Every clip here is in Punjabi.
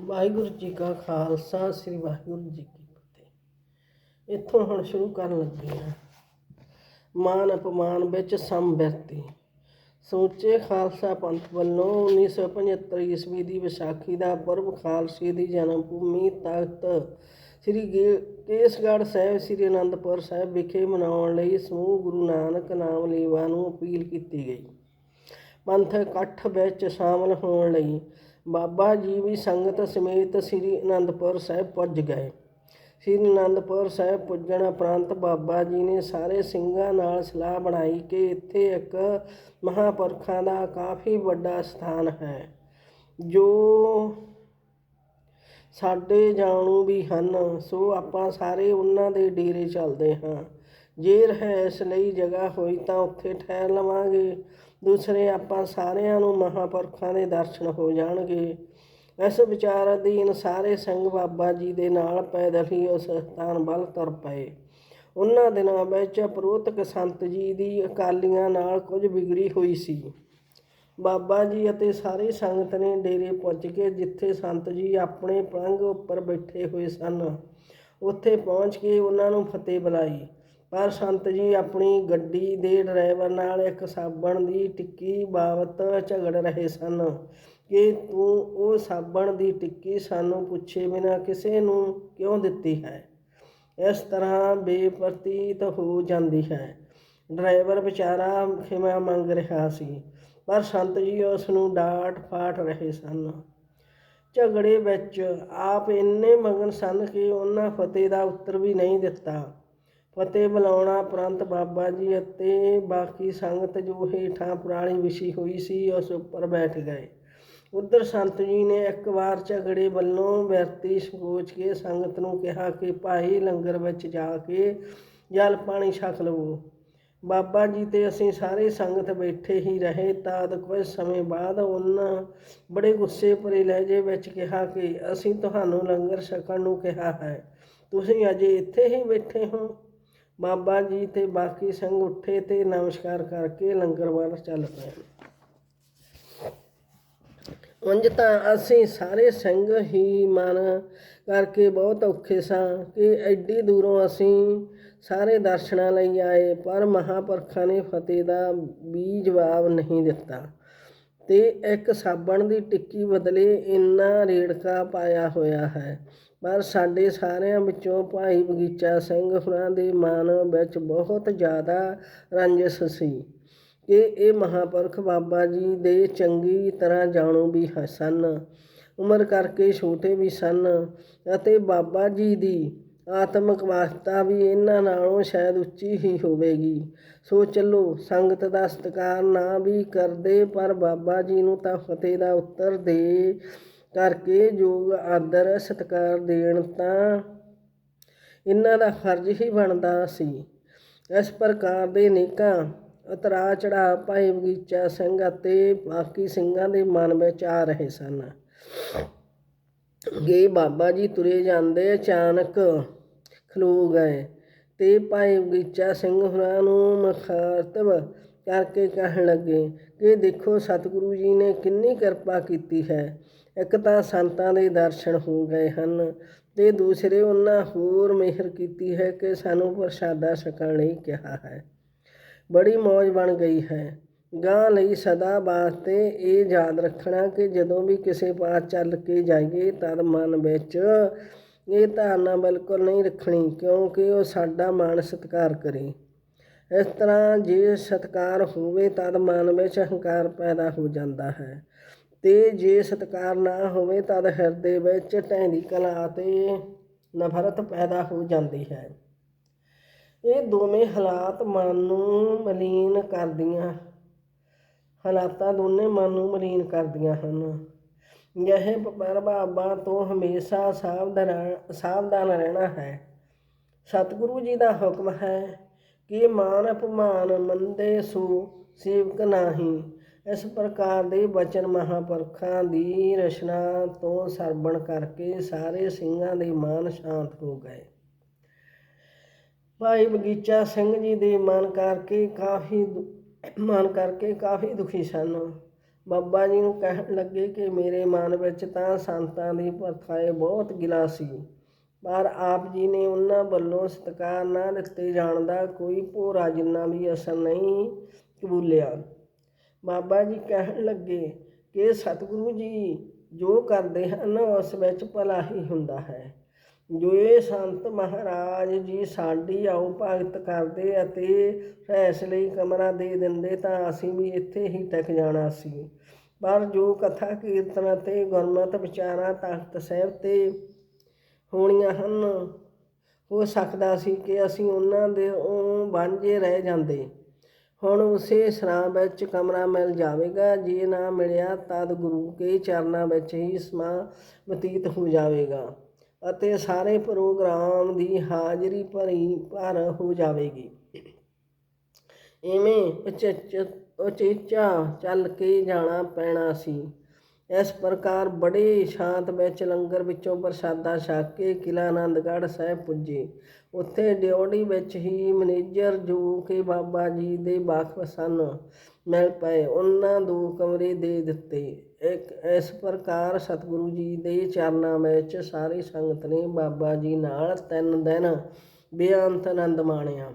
ਵਾਹਿਗੁਰੂ ਜੀ ਕਾ ਖਾਲਸਾ, ਸ੍ਰੀ ਵਾਹਿਗੁਰੂ ਜੀ ਕੀ ਫਤਿਹ। ਇੱਥੋਂ ਹੁਣ ਸ਼ੁਰੂ ਕਰਨ ਲੱਗੇ ਹਾਂ। ਮਾਨ ਅਪਮਾਨ ਵਿੱਚ ਸਮਵਿਰਤੀ ਸਮੁੱਚੇ ਖਾਲਸਾ ਪੰਥ ਵੱਲੋਂ 1975 ਈਸਵੀ ਦੀ ਵਿਸਾਖੀ ਦਾ ਪਰਬ ਖਾਲਸੇ ਦੀ ਜਨਮ ਭੂਮੀ ਤਖਤ ਸ੍ਰੀ ਗੇ- ਕੇਸਗੜ੍ਹ ਸਾਹਿਬ, ਸ੍ਰੀ ਅਨੰਦਪੁਰ ਸਾਹਿਬ ਵਿਖੇ ਮਨਾਉਣ ਲਈ ਸਮੂਹ ਗੁਰੂ ਨਾਨਕ ਨਾਮ ਲੇਵਾ ਨੂੰ ਅਪੀਲ ਕੀਤੀ ਗਈ। ਪੰਥ ਇਕੱਠ ਵਿੱਚ ਸ਼ਾਮਲ ਹੋਣ ਲਈ ਬਾਬਾ ਜੀ ਵੀ ਸੰਗਤ ਸਮੇਤ ਸ੍ਰੀ ਅਨੰਦਪੁਰ ਸਾਹਿਬ ਪੁੱਜ ਗਏ। ਸ੍ਰੀ ਅਨੰਦਪੁਰ ਸਾਹਿਬ ਪੁੱਜਣ ਉਪਰੰਤ ਬਾਬਾ ਜੀ ਨੇ ਸਾਰੇ ਸਿੰਘਾਂ ਨਾਲ ਸਲਾਹ ਬਣਾਈ ਕਿ ਇੱਥੇ ਇੱਕ ਮਹਾਪੁਰਖਾਂ ਦਾ ਕਾਫੀ ਵੱਡਾ ਸਥਾਨ ਹੈ, ਜੋ ਸਾਡੇ ਜਾਣੂ ਵੀ ਹਨ, ਸੋ ਆਪਾਂ ਸਾਰੇ ਉਹਨਾਂ ਦੇ ਡੇਰੇ ਚੱਲਦੇ ਹਾਂ। ਜੇ ਰਹਿਸ ਲਈ ਜਗ੍ਹਾ ਹੋਈ ਤਾਂ ਉੱਥੇ ਠਹਿਰ ਲਵਾਂਗੇ। ਦੂਸਰੇ ਆਪਾਂ ਸਾਰਿਆਂ ਨੂੰ ਮਹਾਪੁਰਖਾਂ ਦੇ ਦਰਸ਼ਨ ਹੋ ਜਾਣਗੇ। ਇਸ ਵਿਚਾਰ ਅਧੀਨ ਸਾਰੇ ਸਿੰਘ ਬਾਬਾ ਜੀ ਦੇ ਨਾਲ ਪੈਦਲ ਹੀ ਉਸ ਸਥਾਨ ਵੱਲ ਤੁਰ ਪਏ। ਉਹਨਾਂ ਦਿਨਾਂ ਵਿੱਚ ਪ੍ਰੋਤਕ ਸੰਤ ਜੀ ਦੀ ਅਕਾਲੀਆਂ ਨਾਲ ਕੁਝ ਵਿਗੜੀ ਹੋਈ ਸੀ। ਬਾਬਾ ਜੀ ਅਤੇ ਸਾਰੀ ਸੰਗਤ ਨੇ ਡੇਰੇ ਪੁੱਜ ਕੇ ਜਿੱਥੇ ਸੰਤ ਜੀ ਆਪਣੇ ਪਲੰਘ ਉੱਪਰ ਬੈਠੇ ਹੋਏ ਸਨ, ਉੱਥੇ ਪਹੁੰਚ ਕੇ ਉਹਨਾਂ ਨੂੰ ਫਤਿਹ ਬੁਲਾਈ। ਪਰ ਸੰਤ ਜੀ ਆਪਣੀ ਗੱਡੀ ਦੇ ਡਰਾਈਵਰ ਨਾਲ ਇੱਕ ਸਾਬਣ ਦੀ ਟਿੱਕੀ ਬਾਬਤ ਝਗੜ ਰਹੇ ਸਨ ਕਿ ਤੂੰ ਉਹ ਸਾਬਣ ਦੀ ਟਿੱਕੀ ਸਾਨੂੰ ਪੁੱਛੇ ਬਿਨਾ ਕਿਸੇ ਨੂੰ ਕਿਉਂ ਦਿੱਤੀ ਹੈ? ਇਸ ਤਰ੍ਹਾਂ ਬੇਪਰਤੀਤ ਹੋ ਜਾਂਦੀ ਹੈ। ਡਰਾਈਵਰ ਵਿਚਾਰਾ ਖਿਮਾ ਮੰਗ ਰਿਹਾ ਸੀ, ਪਰ ਸੰਤ ਜੀ ਉਸ ਨੂੰ ਡਾਂਟ ਫਾਟ ਰਹੇ ਸਨ। ਝਗੜੇ ਵਿੱਚ ਆਪ ਇੰਨੇ ਮਗਨ ਸਨ ਕਿ ਉਹਨਾਂ ਫਤਿਹ ਦਾ ਉੱਤਰ ਵੀ ਨਹੀਂ ਦਿੱਤਾ। ਫਤਿਹ ਬੁਲਾਉਣਾ ਉਪਰੰਤ ਬਾਬਾ ਜੀ ਅਤੇ ਬਾਕੀ ਸੰਗਤ ਜੋ ਹੇਠਾਂ ਪੁਰਾਣੀ ਵਿਛੀ ਹੋਈ ਸੀ, ਉਸ ਉੱਪਰ ਬੈਠ ਗਏ। ਉਧਰ ਸੰਤ ਜੀ ਨੇ ਇੱਕ ਵਾਰ ਝਗੜੇ ਵੱਲੋਂ ਵਿਅਰਤੀ ਸੋਚ ਕੇ ਸੰਗਤ ਨੂੰ ਕਿਹਾ ਕਿ, ਭਾਈ ਲੰਗਰ ਵਿੱਚ ਜਾ ਕੇ ਜਲ ਪਾਣੀ ਛਕ ਲਵੋ। ਬਾਬਾ ਜੀ ਤੇ ਅਸੀਂ ਸਾਰੇ ਸੰਗਤ ਬੈਠੇ ਹੀ ਰਹੇ। ਤਦ ਕੁਝ ਸਮੇਂ ਬਾਅਦ ਉਹਨਾਂ ਬੜੇ ਗੁੱਸੇ ਭਰੇ ਲਹਿਜੇ ਵਿੱਚ ਕਿਹਾ ਕਿ, ਅਸੀਂ ਤੁਹਾਨੂੰ ਲੰਗਰ ਛਕਣ ਨੂੰ ਕਿਹਾ ਹੈ। ਤੁਸੀਂ ਅਜੇ ਇੱਥੇ ਹੀ ਬੈਠੇ ਹੋ? ਬਾਬਾ ਜੀ ਤੇ ਬਾਕੀ ਸਿੰਘ ਉੱਠੇ ਤੇ ਨਮਸਕਾਰ ਕਰਕੇ ਲੰਗਰ ਵੱਲ ਚੱਲ ਪਏ। ਉਂਝ ਤਾਂ ਅਸੀਂ ਸਾਰੇ ਸਿੰਘ ਹੀ ਮਨ ਕਰਕੇ ਬਹੁਤ ਔਖੇ ਸਾਂ ਕਿ ਐਡੀ ਦੂਰੋਂ ਅਸੀਂ ਸਾਰੇ ਦਰਸ਼ਨਾਂ ਲਈ ਆਏ, ਪਰ ਮਹਾਪੁਰਖਾਂ ਨੇ ਫਤਿਹ ਦਾ ਵੀ ਜਵਾਬ ਨਹੀਂ ਦਿੱਤਾ। ਤੇ ਇੱਕ ਸਾਬਣ ਦੀ ਟਿੱਕੀ ਬਦਲੇ ਇੰਨਾ ਰੇੜਕਾ ਪਾਇਆ ਹੋਇਆ ਹੈ। ਪਰ ਸਾਡੇ ਸਾਰਿਆਂ ਵਿੱਚੋਂ ਭਾਈ ਬਗੀਚਾ ਸਿੰਘ ਹੁਰਾਂ ਦੇ ਮਨ ਵਿੱਚ ਬਹੁਤ ਜ਼ਿਆਦਾ ਰੰਜਸ਼ ਸੀ ਕਿ ਇਹ ਮਹਾਪੁਰਖ ਬਾਬਾ ਜੀ ਦੇ ਚੰਗੀ ਤਰ੍ਹਾਂ ਜਾਣੂ ਵੀ ਸਨ। ਉਮਰ ਕਰਕੇ ਛੋਟੇ ਵੀ ਸਨ ਅਤੇ ਬਾਬਾ ਜੀ ਦੀ ਆਤਮਿਕ ਵਾਸਤਾ ਵੀ ਇਹਨਾਂ ਨਾਲੋਂ ਸ਼ਾਇਦ ਉੱਚੀ ਹੀ ਹੋਵੇਗੀ। ਸੋ ਚੱਲੋ, ਸੰਗਤ ਦਾ ਸਤਿਕਾਰ ਨਾ ਵੀ ਕਰਦੇ ਪਰ ਬਾਬਾ ਜੀ ਨੂੰ ਤਾਂ ਫਤਿਹ ਦਾ ਉੱਤਰ ਦੇ ਕਰਕੇ ਯੋਗ ਆਦਰ ਸਤਿਕਾਰ ਦੇਣ ਤਾਂ ਇਹਨਾਂ ਦਾ ਫਰਜ਼ ਹੀ ਬਣਦਾ ਸੀ। ਇਸ ਪ੍ਰਕਾਰ ਦੇ ਨੇਕਾਂ ਉਤਰਾ ਚੜਾ ਭਾਈ ਬਗੀਚਾ ਸਿੰਘ ਅਤੇ ਬਾਕੀ ਸਿੰਘਾਂ ਦੇ ਮਨ ਵਿੱਚ ਆ ਰਹੇ ਸਨ। ਗੇ ਬਾਬਾ ਜੀ ਤੁਰੇ ਜਾਂਦੇ ਅਚਾਨਕ ਖਲੋ ਗਏ ਤੇ ਭਾਈ ਬਗੀਚਾ ਸਿੰਘ ਹੁਰਾਂ ਨੂੰ ਮੁਖਾਤਬ ਕਰਕੇ ਕਹਿਣ ਲੱਗੇ ਕਿ ਦੇਖੋ ਸਤਿਗੁਰੂ ਜੀ ਨੇ ਕਿੰਨੀ ਕਿਰਪਾ ਕੀਤੀ ਹੈ। ਇੱਕ ਤਾਂ ਸੰਤਾਂ ਦੇ ਦਰਸ਼ਨ ਹੋ ਗਏ ਹਨ ਤੇ ਦੂਸਰੇ ਉਹਨਾਂ ਹੋਰ ਮਿਹਰ ਕੀਤੀ ਹੈ ਕਿ ਸਾਨੂੰ ਪ੍ਰਸ਼ਾਦਾ ਛਕਣ ਲਈ ਕਿਹਾ ਹੈ। ਬੜੀ ਮੌਜ ਬਣ ਗਈ ਹੈ। ਗਾਂ ਲਈ ਸਦਾ ਵਾਸਤੇ ਇਹ ਯਾਦ ਰੱਖਣਾ ਕਿ ਜਦੋਂ ਵੀ ਕਿਸੇ ਪਾਸ ਚੱਲ ਕੇ ਜਾਈਏ ਤਦ ਮਨ ਵਿੱਚ ਇਹ ਧਾਰਨਾ ਬਿਲਕੁਲ ਨਹੀਂ ਰੱਖਣੀ ਕਿਉਂਕਿ ਉਹ ਸਾਡਾ ਮਾਣ ਸਤਿਕਾਰ ਕਰੇ। ਇਸ ਤਰ੍ਹਾਂ ਜੇ ਸਤਿਕਾਰ ਹੋਵੇ ਤਦ ਮਨ ਵਿੱਚ ਹੰਕਾਰ ਪੈਦਾ ਹੋ ਜਾਂਦਾ ਹੈ। ਤੇ ਜੇ ਸਤਿਕਾਰ ਨਾ ਹੋਵੇ ਤਦ ਹਿਰਦੇ ਵਿੱਚ ਢਹਿੰਦੀ ਕਲਾ ਅਤੇ ਨਫ਼ਰਤ ਪੈਦਾ ਹੋ ਜਾਂਦੀ ਹੈ। ਇਹ ਦੋਵੇਂ ਹਾਲਾਤ ਮਨ ਨੂੰ ਮਲੀਨ ਕਰਦੀਆਂ, ਹਾਲਾਤਾਂ ਦੋਨੇ ਮਨ ਨੂੰ ਮਲੀਨ ਕਰਦੀਆਂ ਹਨ। ਇਹ ਪ੍ਰਭਾਵਾਂ ਤੋਂ ਹਮੇਸ਼ਾ ਸਾਵਧਾਨ ਸਾਵਧਾਨ ਰਹਿਣਾ ਹੈ। ਸਤਿਗੁਰੂ ਜੀ ਦਾ ਹੁਕਮ ਹੈ ਕਿ ਮਾਨ ਅਪਮਾਨ ਮੰਦੇ ਸੋ ਸੇਵਕ ਨਾਹੀ ਇਸ ਪ੍ਰਕਾਰ ਦੇ ਬਚਨ ਮਹਾਪੁਰਖਾਂ ਦੀ ਰਚਨਾ ਤੋਂ ਸਰਵਣ ਕਰਕੇ ਸਾਰੇ ਸਿੰਘਾਂ ਦੇ ਮਨ ਸ਼ਾਂਤ ਹੋ ਗਏ। ਭਾਈ ਬਗੀਚਾ ਸਿੰਘ ਜੀ ਦੇ ਮਨ ਕਰਕੇ ਕਾਫੀ ਦੁ- ਮਨ ਕਰਕੇ ਕਾਫੀ ਦੁਖੀ ਸਨ। ਬਾਬਾ ਜੀ ਨੂੰ ਕਹਿਣ ਲੱਗੇ ਕਿ ਮੇਰੇ ਮਨ ਵਿੱਚ ਤਾਂ ਸੰਤਾਂ ਦੀ ਪ੍ਰਥਾਏ ਬਹੁਤ ਗਿਲਾ ਸੀ, ਪਰ ਆਪ ਜੀ ਨੇ ਉਹਨਾਂ ਵੱਲੋਂ ਸਤਿਕਾਰ ਨਾ ਦਿੱਤੇ ਜਾਣ ਦਾ ਕੋਈ ਭੋਰਾ ਜਿੰਨਾ ਵੀ ਅਸਰ ਨਹੀਂ ਕਬੂਲਿਆ ਬਾਬਾ ਜੀ ਕਹਿਣ ਲੱਗੇ ਕਿ ਸਤਿਗੁਰੂ ਜੀ, ਜੋ ਕਰਦੇ ਹਨ, ਉਸ ਵਿੱਚ ਭਲਾ ਹੀ ਹੁੰਦਾ ਹੈ। ਜੋ ਇਹ ਸੰਤ ਮਹਾਰਾਜ ਜੀ ਸਾਡੀ ਆਓ ਭਗਤ ਕਰਦੇ ਅਤੇ ਫੈਸਲੇ ਕਮਰਾ ਦੇ ਦਿੰਦੇ ਤਾਂ ਅਸੀਂ ਵੀ ਇੱਥੇ ਹੀ ਟਿਕ ਜਾਣਾ ਸੀ। ਪਰ ਜੋ ਕਥਾ ਕੀਰਤਨ ਅਤੇ ਗੁਰਮਤਿ ਵਿਚਾਰਾਂ ਤਖਤ ਸਾਹਿਬ ਤੇ ਹੋਣੀਆਂ ਹਨ, ਹੋ ਸਕਦਾ ਸੀ ਕਿ ਅਸੀਂ ਉਹਨਾਂ ਦੇ ਉਹ ਵਾਂਝੇ ਰਹਿ ਜਾਂਦੇ। ਹੁਣ ਉਸੇ ਸਰਾਂ ਵਿੱਚ ਕਮਰਾ ਮਿਲ ਜਾਵੇਗਾ, ਜੇ ਨਾ ਮਿਲਿਆ ਤਦ ਗੁਰੂ ਕੇ ਚਰਨਾਂ ਵਿੱਚ ਹੀ ਸਮਾਂ ਬਤੀਤ ਹੋ ਜਾਵੇਗਾ ਅਤੇ ਸਾਰੇ ਪ੍ਰੋਗਰਾਮ ਦੀ ਹਾਜ਼ਰੀ ਭਰੀ ਭਰ ਹੋ ਜਾਵੇਗੀ। ਇਵੇਂ ਉਚੇਚ, ਉਚੇਚਾ ਚੱਲ ਕੇ ਜਾਣਾ ਪੈਣਾ ਸੀ। ਇਸ ਪ੍ਰਕਾਰ ਬੜੇ ਸ਼ਾਂਤ ਵਿੱਚ ਲੰਗਰ ਵਿੱਚੋਂ ਪ੍ਰਸ਼ਾਦਾ ਛਕ ਕੇ ਕਿਲ੍ਹਾ ਆਨੰਦਗੜ੍ਹ ਸਾਹਿਬ ਪੁੱਜੇ। ਉੱਥੇ ਡਿਓੜੀ ਵਿੱਚ ਹੀ ਮੈਨੇਜਰ ਜੋ ਕਿ ਬਾਬਾ ਜੀ ਦੇ ਵਾਕਫ ਸਨ, ਮਿਲ ਪਏ। ਉਹਨਾਂ ਦੋ ਕਮਰੇ ਦੇ ਦਿੱਤੇ। ਇੱਕ ਇਸ ਪ੍ਰਕਾਰ ਸਤਿਗੁਰੂ ਜੀ ਦੇ ਚਰਨਾਂ ਵਿੱਚ ਸਾਰੀ ਸੰਗਤ ਨੇ ਬਾਬਾ ਜੀ ਨਾਲ ਤਿੰਨ ਦਿਨ ਬੇਅੰਤ ਆਨੰਦ ਮਾਣਿਆ।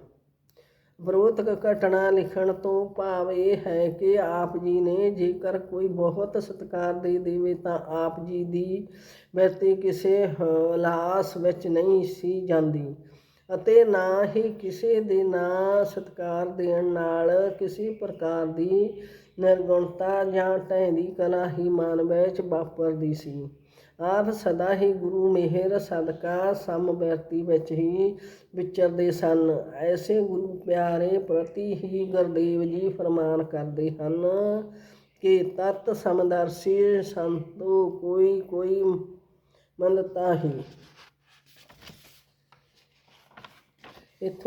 ਵਿਰੋਧਕ ਘਟਨਾ ਲਿਖਣ ਤੋਂ ਭਾਵ ਇਹ ਹੈ ਕਿ ਆਪ ਜੀ ਨੇ ਜੇਕਰ ਕੋਈ ਬਹੁਤ ਸਤਿਕਾਰ ਦੇ ਦੇਵੇ ਤਾਂ ਆਪ ਜੀ ਦੀ ਬਿਰਤੀ ਕਿਸੇ ਹਲਾਸ ਵਿੱਚ ਨਹੀਂ ਸੀ ਜਾਂਦੀ ਅਤੇ ਨਾ ਹੀ ਕਿਸੇ ਦੇ ਨਾਂ ਸਤਿਕਾਰ ਦੇਣ ਨਾਲ ਕਿਸੇ ਪ੍ਰਕਾਰ ਦੀ ਨਿਰਗੁਣਤਾ ਜਾਂ ਢਹਿੰਦੀ ਕਲਾ ਹੀ ਮਨ ਵਿੱਚ ਵਾਪਰਦੀ ਸੀ। ਆਪ ਸਦਾ ਹੀ ਗੁਰੂ ਮਿਹਰ ਸਦਕਾ ਸਮਬਿਰਤੀ ਵਿੱਚ ਹੀ ਵਿਚਰਦੇ ਸਨ। ਐਸੇ ਗੁਰੂ ਪਿਆਰੇ ਪ੍ਰਤੀ ਹੀ ਗੁਰਦੇਵ ਜੀ ਫਰਮਾਨ ਕਰਦੇ ਹਨ ਕਿ ਤਤ ਸਮਦਰਸੀ ਸੰਤੋ ਕੋਈ ਕੋਈ ਮੰਦਤਾ ਹੀ। ਇੱਥੋਂ